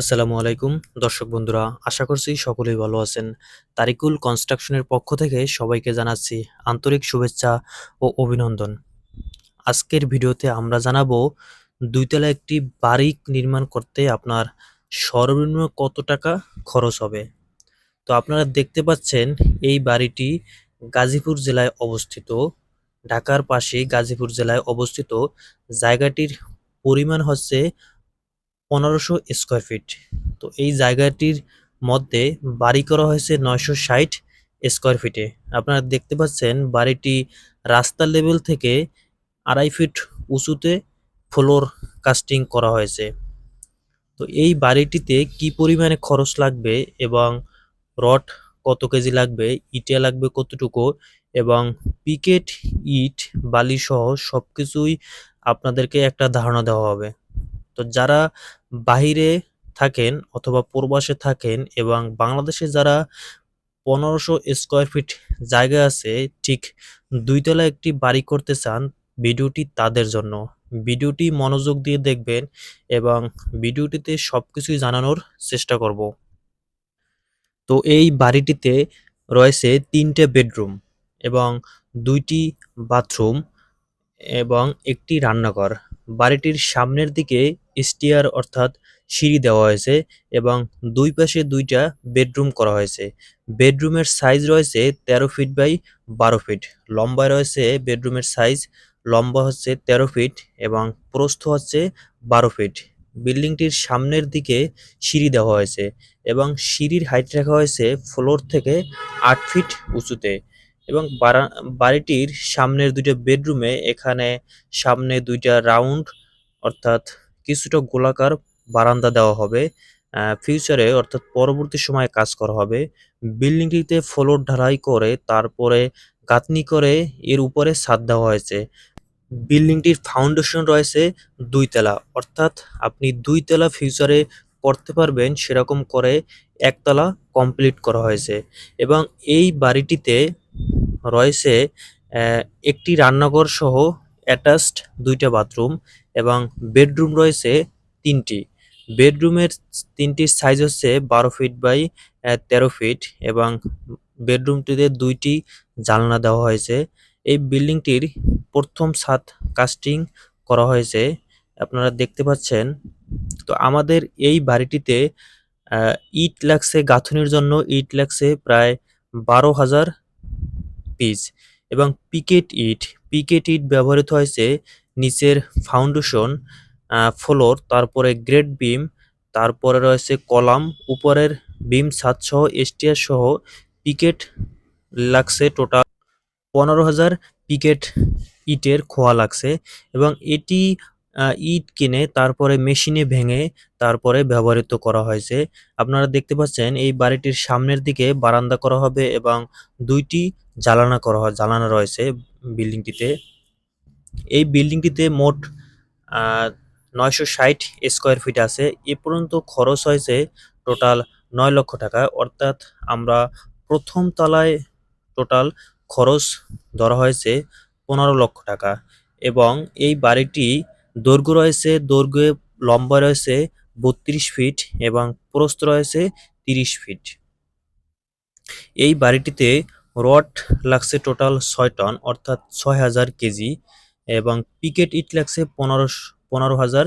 আসসালামু আলাইকুম। দর্শক বন্ধুরা, আশা করছি সকলেই ভালো আছেন। তারিকুল কনস্ট্রাকশনের পক্ষ থেকে সবাইকে জানাচ্ছি আন্তরিক শুভেচ্ছা ও অভিনন্দন। আজকের ভিডিওতে আমরা জানাব দুইতলা একটি বাড়ি নির্মাণ করতে আপনার সর্বনিম্ন কত টাকা খরচ হবে? তো আপনারা দেখতে পাচ্ছেন, এই বাড়িটি গাজীপুর জেলায় অবস্থিত। ঢাকার পাশে গাজীপুর জেলায় অবস্থিত। জায়গাটির পরিমাণ হচ্ছে পনেরোশো স্কোয়ার ফিট। তো এই জায়গাটির মধ্যে বাড়ি করা হয়েছে নয়শো ষাট স্কোয়ার ফিটে। আপনারা দেখতে পাচ্ছেন বাড়িটি রাস্তার লেভেল থেকে আড়াই ফিট উঁচুতে ফ্লোর কাস্টিং করা হয়েছে। তো এই বাড়িটিতে কি পরিমাণে খরচ লাগবে এবং রড কত কেজি লাগবে, ইটে লাগবে কতটুকু এবং পিকেট, ইট বালি সহ সব কিছুই আপনাদেরকে একটা ধারণা দেওয়া হবে। তো যারা বাহিরে থাকেন অথবা প্রবাসে থাকেন এবং বাংলাদেশে যারা পনেরোশো স্কোয়ার ফিট জায়গা আছে, ঠিক দুইতলা একটি বাড়ি করতে চান, ভিডিওটি তাদের জন্য। ভিডিওটি মনোযোগ দিয়ে দেখবেন এবং ভিডিওটিতে সব কিছুই জানানোর চেষ্টা করব। তো এই বাড়িটিতে রয়েছে তিনটে বেডরুম এবং দুইটি বাথরুম এবং একটি রান্নাঘর। বাড়িটির সামনের দিকে স্টিয়ার অর্থাৎ সিঁড়ি দেওয়া হয়েছে এবং দুই পাশে দুইটা বেডরুম করা হয়েছে। বেডরুমের সাইজ রয়েছে তেরো ফিট বাই বারো ফিট। লম্বায় রয়েছে বেডরুমের সাইজ, লম্বা হচ্ছে তেরো ফিট এবং প্রস্থ হচ্ছে বারো ফিট। বিল্ডিংটির সামনের দিকে সিঁড়ি দেওয়া হয়েছে এবং সিঁড়ির হাইট রাখা হয়েছে ফ্লোর থেকে আট ফিট উঁচুতে। এবং বারা- বাড়িটির সামনের দুইটা বেডরুমে এখানে সামনে দুইটা রাউন্ড, অর্থাৎ কিছুটা গোলাকার বারান্দা দেওয়া হবে। ফিউচারে অর্থাৎ পরবর্তী সময়ে কাজ করা হবে। বিল্ডিংটিতে ফ্লোর ঢালাই করে তারপরে গাঁথনি করে এর উপরে ছাদ দেওয়া হয়েছে। বিল্ডিংটির ফাউন্ডেশন রয়েছে দুই তলা, অর্থাৎ আপনি দুই তলা ফিউচারে করতে পারবেন সেরকম করে একতলা কমপ্লিট করা হয়েছে। এবং এই বাড়িটিতে রয়েছে একটি রান্নাঘর সহ অ্যাটাচড দুইটা বাথরুম এবং বেডরুম রয়েছে তিনটি। বেডরুমের তিনটির সাইজ হচ্ছে বারো ফিট বাই তেরো ফিট এবং বেডরুমটিতে দুইটি জানলা দেওয়া হয়েছে। এই বিল্ডিংটির প্রথম ছাদ কাস্টিং করা হয়েছে, আপনারা দেখতে পাচ্ছেন। তো আমাদের এই বাড়িটিতে ইট লাগছে, গাঁথনির জন্য ইট লাগছে প্রায় বারো হাজার পিচ এবং পিকেট ইট। পিকেট ইট ব্যবহৃত হয়েছে নিচের ফাউন্ডেশন ফ্লোর, তারপরে গ্রেড বিম, তারপরে রয়েছে কলাম, উপরের বিম ছাদ সহ, এসটিআর সহ, পিকেট লাগছে টোটাল পনেরো হাজার পিকেট ইটের খোয়া লাগছে এবং এটি ইট কিনে তারপরে মেশিনে ভেঙে তারপরে ব্যবহৃত করা হয়েছে। আপনারা দেখতে পাচ্ছেন এই বাড়িটির সামনের দিকে বারান্দা করা হবে এবং দুইটি জালানা করা হয় জালানা রয়েছে বিল্ডিংটিতে। এই বিল্ডিংটিতে মোট নয়শো ষাট স্কোয়ার ফিট আছে। এ পর্যন্ত খরচ হয়েছে টোটাল নয় লক্ষ টাকা। অর্থাৎ আমরা প্রথম তলায় টোটাল খরচ ধরা হয়েছে পনেরো লক্ষ টাকা। এবং এই বাড়িটি দৈর্ঘ্য রয়েছে, দৈর্ঘ্যে লম্বা রয়েছে বত্রিশ ফিট এবং প্রস্থ রয়েছে তিরিশ ফিট। এই বাড়িটিতে রড লাগছে টোটাল ছয় টন, অর্থাৎ ছয় হাজার কেজি এবং পিকেট ইট লাগছে পনেরো পনেরো হাজার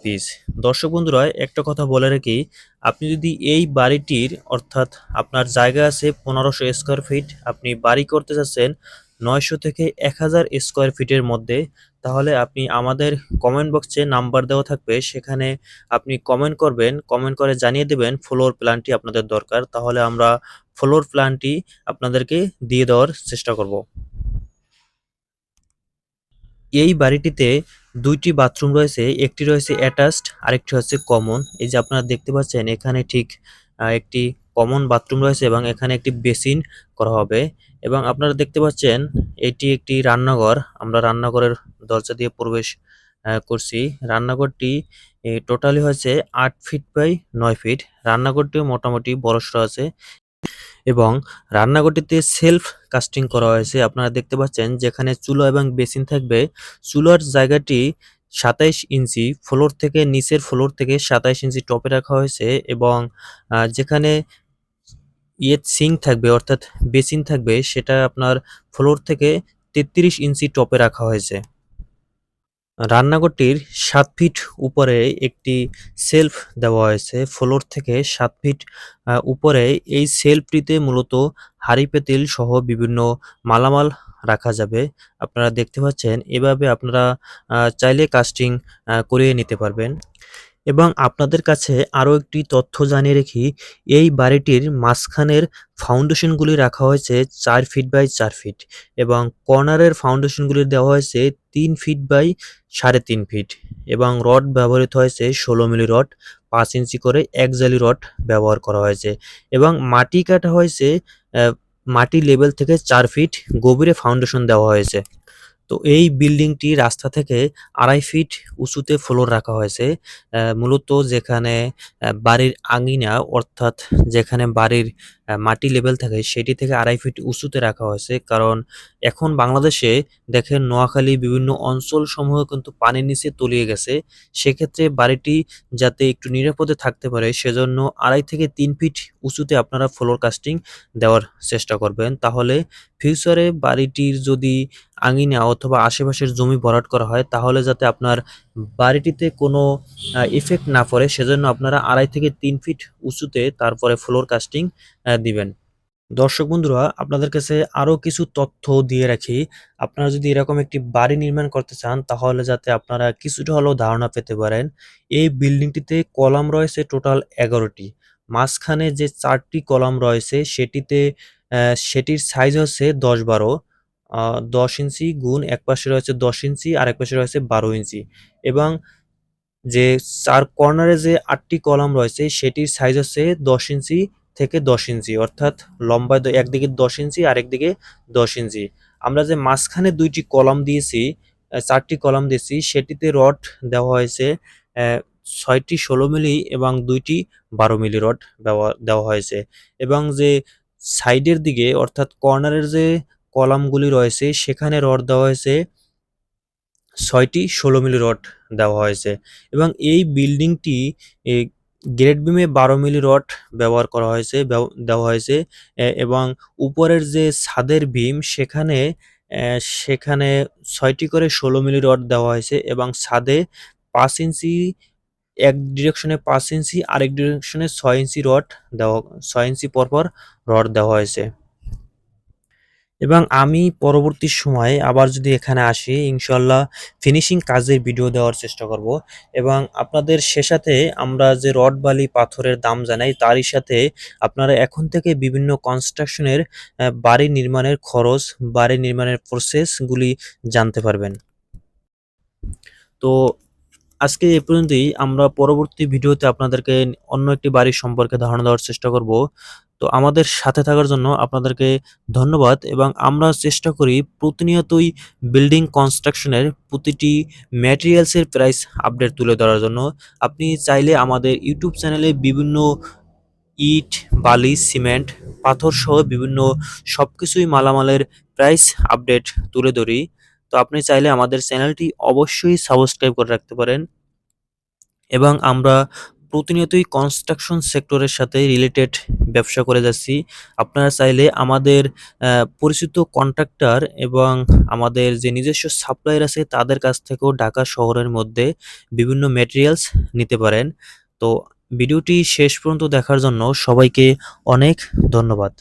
পিস দর্শক বন্ধুরা, একটা কথা বলে রাখি, আপনি যদি এই বাড়িটির, অর্থাৎ আপনার জায়গা আছে পনেরোশো স্কোয়ার ফিট আপনি বাড়ি করতে চাচ্ছেন নয়শো থেকে এক হাজার স্কোয়ার ফিটের মধ্যে তাহলে আপনি আমাদের কমেন্ট বক্সে নাম্বার দেওয়া থাকবে। সেখানে আপনি কমেন্ট করবেন কমেন্ট করে জানিয়ে দেবেন ফ্লোর প্ল্যানটি আপনাদের দরকার। তাহলে আমরা ফ্লোর প্ল্যানটি আপনাদেরকে দিয়ে দেওয়ার চেষ্টা করব। এই বাড়িটিতে দুইটি বাথরুম রয়েছে, একটি রয়েছে অ্যাটাচড আরেকটি হচ্ছে কমন এই যে আপনারা দেখতে পাচ্ছেন, এখানে ঠিক একটি কমন বাথরুম রয়েছে এবং এখানে একটি বেসিন করা হবে। এবং আপনারা দেখতে পাচ্ছেন, এটি একটি রান্নাঘর। আমরা রান্নাঘরের দরজা দিয়ে প্রবেশ করছি। রান্নাঘরটি টোটালি হয়েছে আট ফিট বাই নয় ফিট রান্নাঘরটিও মোটামুটি বড়সড় আছে এবং রান্নাঘরটিতে সেলফ কাস্টিং করা হয়েছে। আপনারা দেখতে পাচ্ছেন যেখানে চুলো এবং বেসিন থাকবে। চুলার জায়গাটি সাতাইশ ইঞ্চি ফ্লোর থেকে নিচের ফ্লোর থেকে সাতাইশ ইঞ্চি টপে রাখা হয়েছে এবং যেখানে ইয়ে সিং থাকবে অর্থাৎ বেসিন থাকবে সেটা আপনার ফ্লোর থেকে তেত্রিশ ইঞ্চি টপে রাখা হয়েছে। রান্নাঘরটির সাত ফিট উপরে একটি সেলফ দেওয়া হয়েছে। ফ্লোর থেকে সাত ফিট উপরে এই সেলফটিতে মূলত হাঁড়ি পেতিল সহ বিভিন্ন মালামাল রাখা যাবে। আপনারা দেখতে পাচ্ছেন, এভাবে আপনারা চাইলে কাস্টিং করিয়ে নিতে পারবেন। এবং আপনাদের কাছে আরও একটি তথ্য জানিয়ে রেখি, এই বাড়িটির মাঝখানের ফাউন্ডেশনগুলি রাখা হয়েছে চার ফিট বাই চার ফিট এবং কর্নারের ফাউন্ডেশনগুলি দেওয়া হয়েছে তিন ফিট বাই সাড়ে তিন ফিট এবং রড ব্যবহৃত হয়েছে ষোলো মিলি রড, পাঁচ ইঞ্চি করে এক জালি রড ব্যবহার করা হয়েছে এবং মাটি কাটা হয়েছে মাটি লেভেল থেকে চার ফিট গভীরে ফাউন্ডেশন দেওয়া হয়েছে। তো এই বিল্ডিংটি রাস্তা থেকে আড়াই ফিট উঁচুতে ফ্লোর রাখা হয়েছে মূলত যেখানে বাড়ির আঙিনা অর্থাৎ যেখানে বাড়ির মাটি লেভেল থাকে সেটি থেকে আড়াই ফিট উঁচুতে রাখা হয়েছে। কারণ এখন বাংলাদেশে দেখেন নোয়াখালী বিভিন্ন অঞ্চল সমূহ কিন্তু পানির নিচে তলিয়ে গেছে। সেক্ষেত্রে বাড়িটি যাতে একটু নিরাপদে থাকতে পারে সেজন্য আড়াই থেকে তিন ফিট উঁচুতে আপনারা ফ্লোর কাস্টিং দেওয়ার চেষ্টা করবেন। তাহলে ফিউচারে বাড়িটির যদি আঙিনা অথবা আশেপাশের জমি ভরাট করা হয়, তাহলে যাতে আপনার বাড়িটিতে কোনো ইফেক্ট না পড়ে, সেজন্য আপনারা আড়াই থেকে তিন ফিট উঁচুতে তারপরে ফ্লোর কাস্টিং দিবেন। দর্শক বন্ধুরা, আপনাদের কাছে আরও কিছু তথ্য দিয়ে রাখি। আপনারা যদি এরকম একটি বাড়ি নির্মাণ করতে চান, তাহলে যাতে আপনারা কিছুটা হলেও ধারণা পেতে পারেন, এই বিল্ডিংটিতে কলাম রয়েছে টোটাল এগারোটি। মাঝখানে যে চারটি কলাম রয়েছে, সেটিতে সেটির সাইজ হচ্ছে দশ বারো দশ ইঞ্চি গুণ এক পাশে রয়েছে দশ ইঞ্চি আর এক পাশে রয়েছে বারো ইঞ্চি। এবং যে চার কর্নারে যে আটটি কলাম রয়েছে, সেটির সাইজ হচ্ছে দশ ইঞ্চি থেকে দশ ইঞ্চি, অর্থাৎ লম্বায় একদিকে দশ ইঞ্চি আর একদিকে দশ ইঞ্চি। আমরা যে মাঝখানে দুইটি কলাম দিয়েছি চারটি কলাম দিয়েছি, সেটিতে রড দেওয়া হয়েছে ছয়টি ষোলো মিলি এবং দুইটি বারো মিলি রড দেওয়া হয়েছে। এবং যে সাইডের দিকে, অর্থাৎ কর্নারের যে কলামগুলি রয়েছে, সেখানে রড দেওয়া হয়েছে। ছয়টি ষোলো মিলি রড দেওয়া হয়েছে এবং এই বিল্ডিংটি গ্রেড বিমে বারো মিলি রড ব্যবহার করা হয়েছে দেওয়া হয়েছে। এবং উপরের যে ছাদের বিম সেখানে সেখানে ছয়টি করে ষোলো মিলি রড দেওয়া হয়েছে এবং ছাদে পাঁচ ইঞ্চি এক ডিরেকশনে পাঁচ ইঞ্চি, আরেক ডিরেকশনে ছয় ইঞ্চি রড দেওয়া, ছয় ইঞ্চি পরপর রড দেওয়া হয়েছে। এবং আমি পরবর্তী সময়ে আবার যদি এখানে আসি ইনশাল্লাহ ফিনিশিং কাজের ভিডিও দেওয়ার চেষ্টা করব। এবং আপনাদের সে সাথে আমরা যে রড বালি পাথরের দাম জানাই, তারই সাথে আপনারা এখন থেকে বিভিন্ন কনস্ট্রাকশনের বাড়ি নির্মাণের খরচ, বাড়ি নির্মাণের প্রসেসগুলি জানতে পারবেন। তো আজকে এই পর্যন্তই। আমরা পরবর্তী ভিডিওতে আপনাদেরকে অন্য একটি বাড়ির সম্পর্কে ধারণা দেওয়ার চেষ্টা করব। তো আমাদের সাথে থাকার জন্য আপনাদেরকে ধন্যবাদ এবং আমরা চেষ্টা করি প্রতিনিয়তই বিল্ডিং কনস্ট্রাকশনের প্রতিটি ম্যাটেরিয়ালসের প্রাইস আপডেট তুলে ধরার জন্য। আপনি চাইলে আমাদের ইউটিউব চ্যানেলে বিভিন্ন ইট, বালি সিমেন্ট পাথর সহ বিভিন্ন সব কিছুই মালামালের প্রাইস আপডেট তুলে ধরি। তো আপনি চাইলে আমাদের চ্যানেলটি অবশ্যই সাবস্ক্রাইব করে রাখতে পারেন। এবং আমরা প্রতিনিয়তই কনস্ট্রাকশন সেক্টরের সাথে রিলেটেড ব্যবসা করে যাচ্ছি। আপনারা চাইলে আমাদের পরিচিত কন্ট্রাক্টর এবং আমাদের যে নিজস্ব সাপ্লায়ার আছে তাদের কাছ থেকেও ঢাকা শহরের মধ্যে বিভিন্ন ম্যাটেরিয়ালস নিতে পারেন। তো ভিডিওটি শেষ পর্যন্ত দেখার জন্য সবাইকে অনেক ধন্যবাদ।